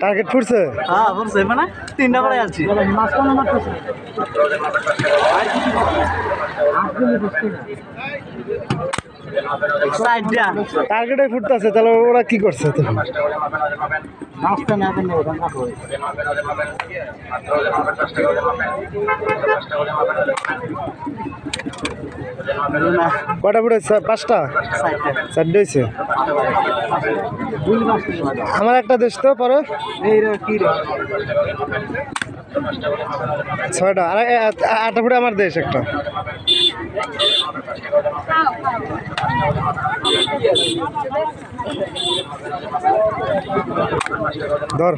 Target ফুটছে হ্যাঁ বলছে মানে তিনটা করে আছি টার্গেটে ফুটতেছে তাহলে ওরা কি করছে তো? কটা ফুটেছে পাঁচটা? চারটে হয়েছে। আমার একটা দেশ তো, পরে? ছয়টা। আটটা ফুটে আমার দেশ একটা। ধর।